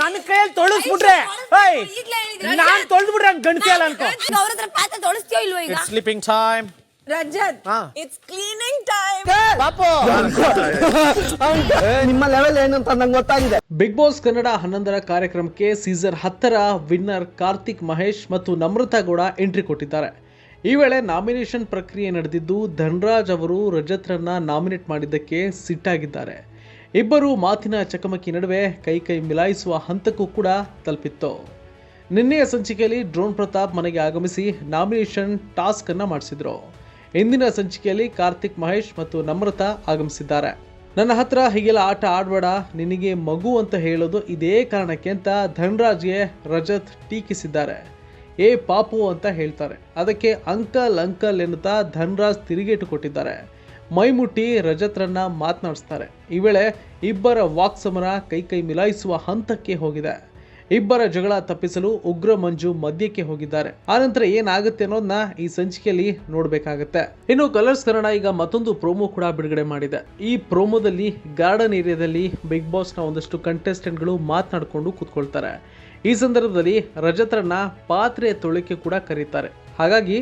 ನನ್ನ ಕೈಯಲ್ಲಿ ತೊಳಸ್ಬಿಟ್ರೆ. ಏಯ್ ನಾನ್ ತೊಳೆದ್ಬಿಟ್ರೆ ಗಣಿಸಿ ಅಲ್ಲ ಅನ್ಕೋ. ಅವ್ರ ಹತ್ರ ಪಾತ್ರೆ ತೊಳಸ್ತೀಯೋ ಇಲ್ವೋ ಈಗ? ಸ್ಲೀಪಿಂಗ್ ಟೈಮ್ ರಜತ್ ಹಾ. ಇಟ್ಸ್ ಕ್ಲೀನಿಂಗ್ ಟೈಮ್ ಪಾಪು ನಿಮ್ಮ ಲೆವೆಲ್ ಏನಂತ ನಂಗೆ ಗೊತ್ತಾಗಿದೆ. ಬಿಗ್ ಬಾಸ್ ಕನ್ನಡ ಹನ್ನೊಂದರ ಕಾರ್ಯಕ್ರಮಕ್ಕೆ ಸೀಸನ್ ಹತ್ತರ ವಿನ್ನರ್ ಕಾರ್ತಿಕ್ ಮಹೇಶ್ ಮತ್ತು ನಮ್ರತಾ ಗೌಡ ಎಂಟ್ರಿ ಕೊಟ್ಟಿದ್ದಾರೆ. ಈ ವೇಳೆ ನಾಮಿನೇಷನ್ ಪ್ರಕ್ರಿಯೆ ನಡೆದಿದ್ದು ಧನ್ರಾಜ್ ಅವರು ರಜತ್ರನ್ನ ನಾಮಿನೇಟ್ ಮಾಡಿದ್ದಕ್ಕೆ ಸಿಟ್ಟಾಗಿದ್ದಾರೆ. ಇಬ್ಬರು ಮಾತಿನ ಚಕಮಕಿ ನಡುವೆ ಕೈ ಕೈ ಮಿಲಾಯಿಸುವ ಹಂತಕ್ಕೂ ಕೂಡ ತಲುಪಿತ್ತು. ನಿನ್ನೆಯ ಸಂಚಿಕೆಯಲ್ಲಿ ಡ್ರೋನ್ ಪ್ರತಾಪ್ ಮನೆಗೆ ಆಗಮಿಸಿ ನಾಮಿನೇಷನ್ ಟಾಸ್ಕ್ ಅನ್ನ ಮಾಡಿಸಿದ್ರು. ಇಂದಿನ ಸಂಚಿಕೆಯಲ್ಲಿ ಕಾರ್ತಿಕ್ ಮಹೇಶ್ ಮತ್ತು ನಮ್ರತಾ ಆಗಮಿಸಿದ್ದಾರೆ. ನನ್ನ ಹತ್ರ ಹೀಗೆಲ್ಲ ಆಟ ಆಡಬೇಡ, ನಿನಗೆ ಮಗು ಅಂತ ಹೇಳೋದು ಇದೇ ಕಾರಣಕ್ಕೆ ಅಂತ ಧನ್ರಾಜ್ಗೆ ರಜತ್ ಟೀಕಿಸಿದ್ದಾರೆ. ಏ ಪಾಪು ಅಂತ ಹೇಳ್ತಾರೆ. ಅದಕ್ಕೆ ಅಂಕಲ್ ಅಂಕಲ್ ಎನ್ನುತ್ತಾ ಧನ್ರಾಜ್ ತಿರುಗೇಟು ಕೊಟ್ಟಿದ್ದಾರೆ. ಮೈಮುಟ್ಟಿ ರಜತ್ರನ್ನ ಮಾತನಾಡಿಸ್ತಾರೆ. ಈ ವೇಳೆ ಇಬ್ಬರ ವಾಕ್ಸಮರ ಕೈ ಕೈ ಮಿಲಾಯಿಸುವ ಹಂತಕ್ಕೆ ಹೋಗಿದೆ. ಇಬ್ಬರ ಜಗಳ ತಪ್ಪಿಸಲು ಉಗ್ರ ಮಂಜು ಮಧ್ಯಕ್ಕೆ ಹೋಗಿದ್ದಾರೆ. ಆನಂತರ ಏನಾಗುತ್ತೆ ಅನ್ನೋದನ್ನ ಈ ಸಂಚಿಕೆಯಲ್ಲಿ ನೋಡ್ಬೇಕಾಗತ್ತೆ. ಇನ್ನು ಕಲರ್ಸ್ ಕನ್ನಡ ಈಗ ಮತ್ತೊಂದು ಪ್ರೋಮೋ ಕೂಡ ಬಿಡುಗಡೆ ಮಾಡಿದೆ. ಈ ಪ್ರೋಮೋದಲ್ಲಿ ಗಾರ್ಡನ್ ಏರಿಯಾದಲ್ಲಿ ಬಿಗ್ ಬಾಸ್ನ ಒಂದಷ್ಟು ಕಂಟೆಸ್ಟೆಂಟ್ಗಳು ಮಾತನಾಡಿಕೊಂಡು ಕೂತ್ಕೊಳ್ತಾರೆ. ಈ ಸಂದರ್ಭದಲ್ಲಿ ರಜತ್ರನ್ನ ಪಾತ್ರೆ ತೊಳಿಕೆ ಕೂಡ ಕರೀತಾರೆ. ಹಾಗಾಗಿ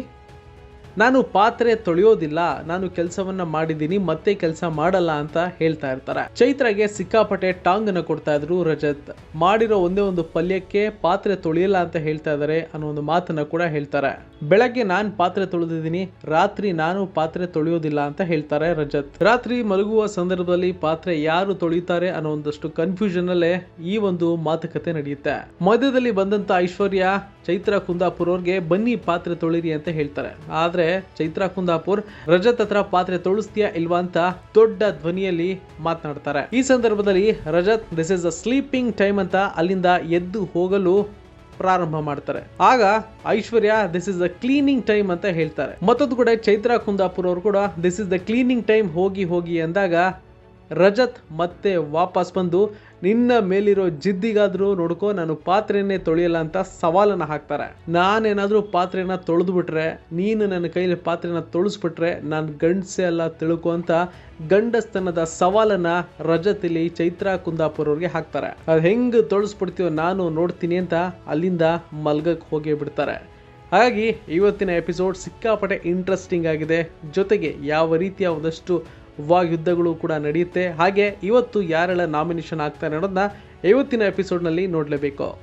ನಾನು ಪಾತ್ರೆ ತೊಳೆಯೋದಿಲ್ಲ, ನಾನು ಕೆಲಸವನ್ನ ಮಾಡಿದ್ದೀನಿ, ಮತ್ತೆ ಕೆಲಸ ಮಾಡಲ್ಲ ಅಂತ ಹೇಳ್ತಾ ಇರ್ತಾರೆ. ಚೈತ್ರಗೆ ಸಿಕ್ಕಾಪಟ್ಟೆ ಟಾಂಗ್ ಅನ್ನ ಕೊಡ್ತಾ ಇದ್ರು ರಜತ್. ಮಾಡಿರೋ ಒಂದೇ ಒಂದು ಪಲ್ಯಕ್ಕೆ ಪಾತ್ರೆ ತೊಳೆಯಲ್ಲ ಅಂತ ಹೇಳ್ತಾ ಇದ್ದಾರೆ ಅನ್ನೋ ಒಂದು ಮಾತನ್ನ ಕೂಡ ಹೇಳ್ತಾರೆ. ಬೆಳಗ್ಗೆ ನಾನು ಪಾತ್ರೆ ತೊಳೆದಿದ್ದೀನಿ, ರಾತ್ರಿ ನಾನು ಪಾತ್ರೆ ತೊಳೆಯೋದಿಲ್ಲ ಅಂತ ಹೇಳ್ತಾರೆ ರಜತ್. ರಾತ್ರಿ ಮಲಗುವ ಸಂದರ್ಭದಲ್ಲಿ ಪಾತ್ರೆ ಯಾರು ತೊಳಿತಾರೆ ಅನ್ನೋ ಒಂದಷ್ಟು ಕನ್ಫ್ಯೂಷನ್ ಅಲ್ಲೇ ಈ ಒಂದು ಮಾತುಕತೆ ನಡೆಯುತ್ತೆ. ಮಧ್ಯದಲ್ಲಿ ಬಂದಂತ ಐಶ್ವರ್ಯ, ಚೈತ್ರ ಕುಂದಾಪುರ್ ಅವ್ರಿಗೆ ಬನ್ನಿ ಪಾತ್ರೆ ತೊಳಿರಿ ಅಂತ ಹೇಳ್ತಾರೆ. ಆದ್ರೆ ಚೈತ್ರ ಕುಂದಾಪುರ್, ರಜತ್ ಹತ್ರ ಪಾತ್ರೆ ತೊಳಿಸ್ತೀಯಾ ಇಲ್ವಾ ಅಂತ ದೊಡ್ಡ ಧ್ವನಿಯಲ್ಲಿ ಮಾತನಾಡ್ತಾರೆ. ಈ ಸಂದರ್ಭದಲ್ಲಿ Rajat this is a sleeping time ಅಂತ ಅಲ್ಲಿಂದ ಎದ್ದು ಹೋಗಲು ಪ್ರಾರಂಭ ಮಾಡ್ತಾರೆ. ಆಗ Aishwarya this is the cleaning time ಅಂತ ಹೇಳ್ತಾರೆ. ಮತ್ತೊಂದು ಕಡೆ ಚೈತ್ರ ಕುಂದಾಪುರ್ ಅವರು ಕೂಡ this is the cleaning time ಹೋಗಿ ಹೋಗಿ ಅಂದಾಗ ರಜತ್ ಮತ್ತೆ ವಾಪಸ್ ಬಂದು ನಿನ್ನ ಮೇಲಿರೋ ಜಿದ್ದಿಗಾದ್ರೂ ನೋಡ್ಕೋ, ನಾನು ಪಾತ್ರೆನೇ ತೊಳೆಯಲ್ಲ ಅಂತ ಸವಾಲನ್ನ ಹಾಕ್ತಾರೆ. ನಾನೇನಾದರೂ ಪಾತ್ರೆನ ತೊಳೆದು ಬಿಟ್ರೆ ನೀನು ನನ್ನ ಕೈಯಲ್ಲಿ ಪಾತ್ರೆನ ತೊಳಸ್ಬಿಟ್ರೆ ನಾನು ಗಂಡಸೆ ಅಲ್ಲ ತಿಳ್ಕೊ ಅಂತ ಗಂಡಸ್ತನದ ಸವಾಲನ್ನ ರಜತ್ ಇಲ್ಲಿ ಚೈತ್ರ ಕುಂದಾಪುರ್ ಅವ್ರಿಗೆ ಹಾಕ್ತಾರೆ. ಅದು ಹೆಂಗೆ ತೊಳಸ್ಬಿಡ್ತೀವೋ ನಾನು ನೋಡ್ತೀನಿ ಅಂತ ಅಲ್ಲಿಂದ ಮಲ್ಗಕ್ಕೆ ಹೋಗಿ ಬಿಡ್ತಾರೆ. ಹಾಗಾಗಿ ಇವತ್ತಿನ ಎಪಿಸೋಡ್ ಸಿಕ್ಕಾಪಟ್ಟೆ ಇಂಟ್ರೆಸ್ಟಿಂಗ್ ಆಗಿದೆ. ಜೊತೆಗೆ ಯಾವ ರೀತಿಯ ಒಂದಷ್ಟು ವಾಯುದ್ಧಗಳು ಕೂಡ ನಡೆಯುತ್ತೆ. ಹಾಗೆ ಇವತ್ತು ಯಾರೆಲ್ಲ ನಾಮಿನೇಷನ್ ಆಗ್ತಾರೆ ಅನ್ನೋದನ್ನ ಇವತ್ತಿನ ಎಪಿಸೋಡ್ನಲ್ಲಿ ನೋಡಲೇಬೇಕು.